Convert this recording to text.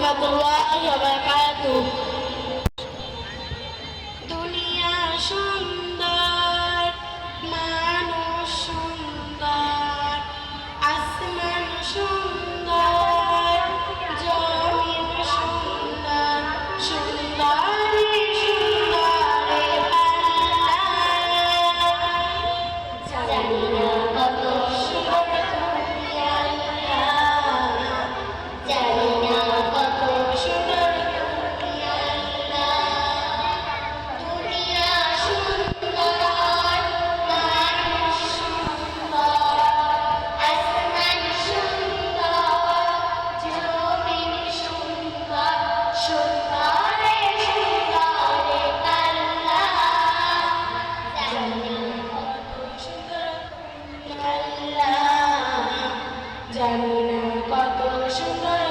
রহমতুল্লাহ দুনিয়ার সঙ্গে আল্লাহর দরবারে শুকর